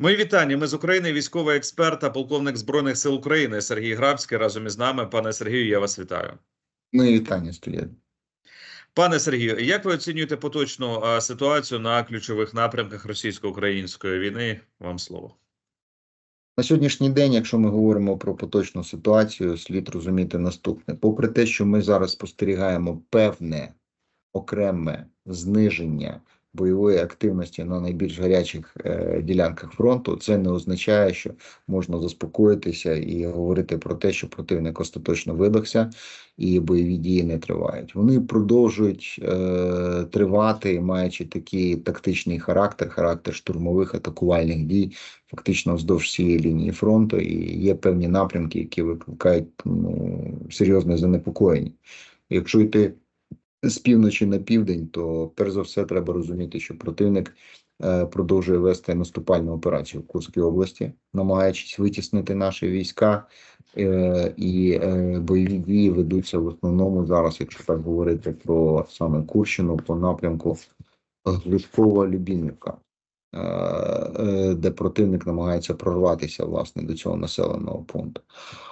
Мої вітання. Ми з України. Військовий експерт та полковник збройних сил України Сергій Грабський разом із нами. Пане Сергію, я вас вітаю. Мої вітання студія. Пане Сергію, як ви оцінюєте поточну ситуацію на ключових напрямках російсько-української війни? Вам слово. На сьогоднішній день, якщо ми говоримо про поточну ситуацію, слід розуміти наступне: попри те, що ми зараз спостерігаємо певне окреме зниження бойової активності на найбільш гарячих е, ділянках фронту, це не означає, що можна заспокоїтися і говорити про те, що противник остаточно видохся і бойові дії не тривають. Вони продовжують е, тривати, маючи такий тактичний характер, характер штурмових атакувальних дій, фактично вздовж всієї лінії фронту, і є певні напрямки, які викликають ну, серйозне занепокоєння. Якщо йти з півночі на південь, то перш за все треба розуміти, що противник е, продовжує вести наступальну операцію в Курській області, намагаючись витіснити наші війська, е, і е, бойові дії ведуться в основному зараз, якщо так говорити про саме Курщину, по напрямку Глибкова Любінівка. е, Де противник намагається прорватися власне до цього населеного пункту.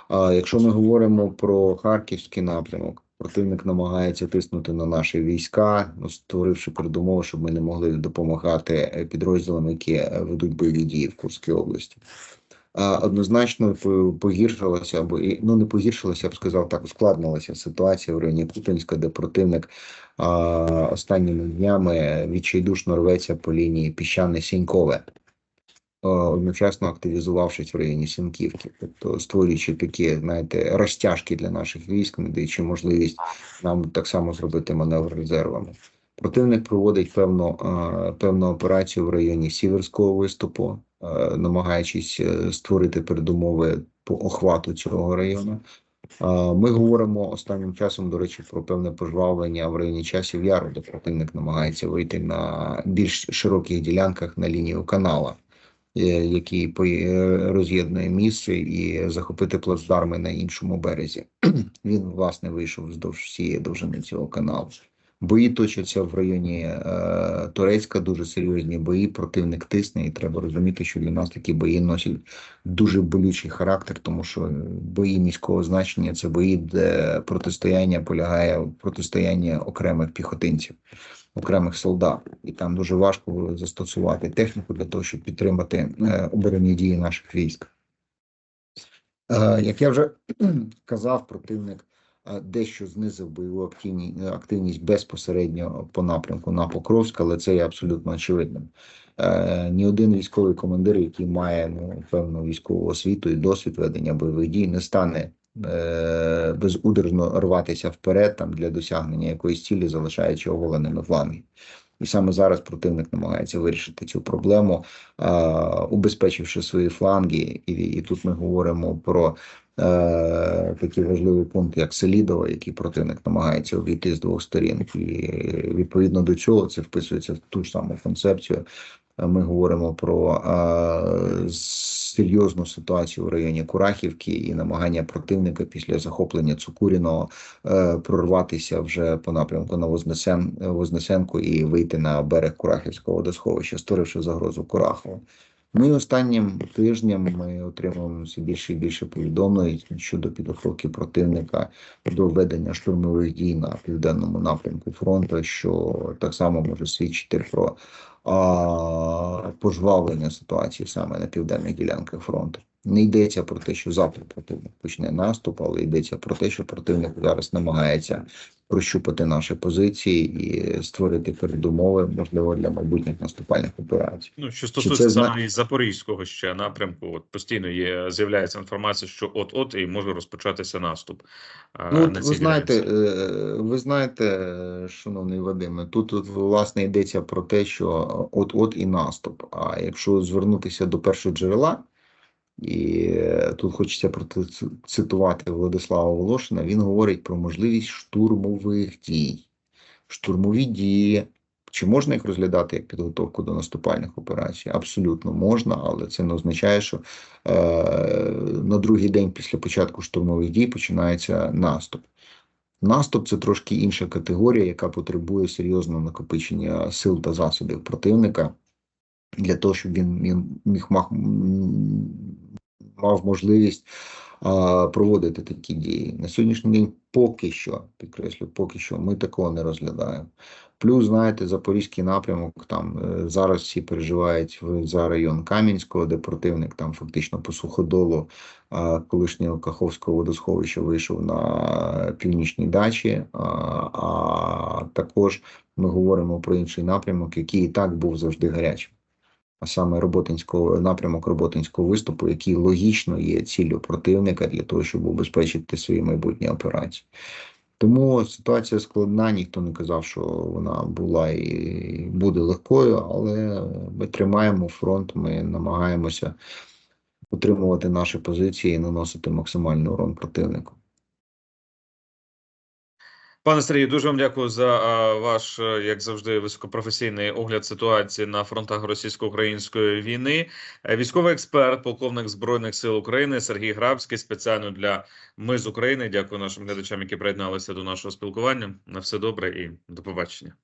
А якщо ми говоримо про харківський напрямок, противник намагається тиснути на наші війська, ну, створивши передумови, щоб ми не могли допомагати підрозділам, які е, ведуть бойові дії в Курській області. Однозначно по- погіршилася або ну не погіршилася, я б сказав так, ускладнилася ситуація в районі Купінська, де противник а, останніми днями відчайдушно рветься по лінії піщане сінькове одночасно активізувавшись в районі Сінківки, тобто створюючи такі, знаєте, розтяжки для наших військ, надаючи можливість нам так само зробити маневр резервами. Противник проводить певну, е, певну операцію в районі Сіверського виступу, е, намагаючись е, створити передумови по охвату цього району. Е, Ми говоримо останнім часом, до речі, про певне пожвавлення в районі часів яру, де противник намагається вийти на більш широких ділянках на лінію канала е, який по- е, роз'єднує місце і захопити плацдарми на іншому березі. Він власне вийшов вздовж всієї довжини цього каналу. Бої точаться в районі е, Турецька, дуже серйозні бої. Противник тисне, і треба розуміти, що для нас такі бої носять дуже болючий характер, тому що бої міського значення це бої, де протистояння полягає в протистоянні окремих піхотинців окремих солдат, і там дуже важко застосувати техніку для того, щоб підтримати е, оборонні дії наших військ. Е, Як я вже казав, противник е, дещо знизив бойову активні- активність безпосередньо по напрямку на Покровськ, але це є абсолютно очевидним. Ні один військовий командир, який має ну, певну військову освіту і досвід ведення бойових дій, не стане безудержно рватися вперед там для досягнення якоїсь цілі, залишаючи оголеними фланги. І саме зараз противник намагається вирішити цю проблему, е, убезпечивши свої фланги, і, і тут ми говоримо про такий важливий пункт, як Селідова, який противник намагається обійти з двох сторін. І відповідно до цього це вписується в ту ж саму концепцію. Е, Ми говоримо про е, серйозну ситуацію в районі Курахівки і намагання противника після захоплення Цукуріного е, прорватися вже по напрямку на Вознесен, Вознесенку і вийти на берег Курахівського водосховища, створивши загрозу Курахову. Ми останнім тижнем ми отримуємо все більше і більше повідомлень щодо підготовки противника до ведення штурмових дій на південному напрямку фронту, що так само може свідчити про а, пожвавлення ситуації саме на південних ділянках фронту. Не йдеться про те, що завтра противник почне наступ, але йдеться про те, що противник зараз намагається прощупати наші позиції і створити передумови, можливо, для майбутніх наступальних операцій. Ну що стосується зна- саме запорізького ще напрямку, от постійно є з'являється інформація, що от от і може розпочатися наступ. Ну, на от ви знаєте, е, ви знаєте, шановний Вадиме, тут от, власне йдеться про те, що от-от і наступ. А якщо звернутися до першого джерела, і е, тут хочеться процитувати Владислава Волошина, він говорить про можливість штурмових дій. Штурмові дії. Чи можна їх розглядати як підготовку до наступальних операцій? Абсолютно можна, але це не означає, що е, на другий день після початку штурмових дій починається наступ. Наступ це трошки інша категорія, яка потребує серйозного накопичення сил та засобів противника. для того, щоб він, міг мав можливість а, проводити такі дії. На сьогоднішній день поки що, підкреслю, поки що ми такого не розглядаємо. Плюс, знаєте, Запорізький напрямок там е, зараз всі переживають за район Кам'янського, де противник там фактично по суходолу колишнього Каховського водосховища вийшов на північній дачі. А, а також ми говоримо про інший напрямок, який і так був завжди гарячим. А саме роботинського напрямок роботинського виступу, який логічно є ціллю противника для того, щоб убезпечити свої майбутні операції. Тому ситуація складна, ніхто не казав, що вона була і буде легкою, але ми тримаємо фронт, ми намагаємося утримувати наші позиції і наносити максимальний урон противнику. Пане Сергію, дуже вам дякую за ваш, е, як завжди, високопрофесійний огляд ситуації на фронтах російсько-української війни. Е, Військовий експерт, полковник збройних сил України Сергій Грабський спеціально для ми з України. Дякую нашим глядачам, які приєдналися до нашого спілкування. На все добре і до побачення.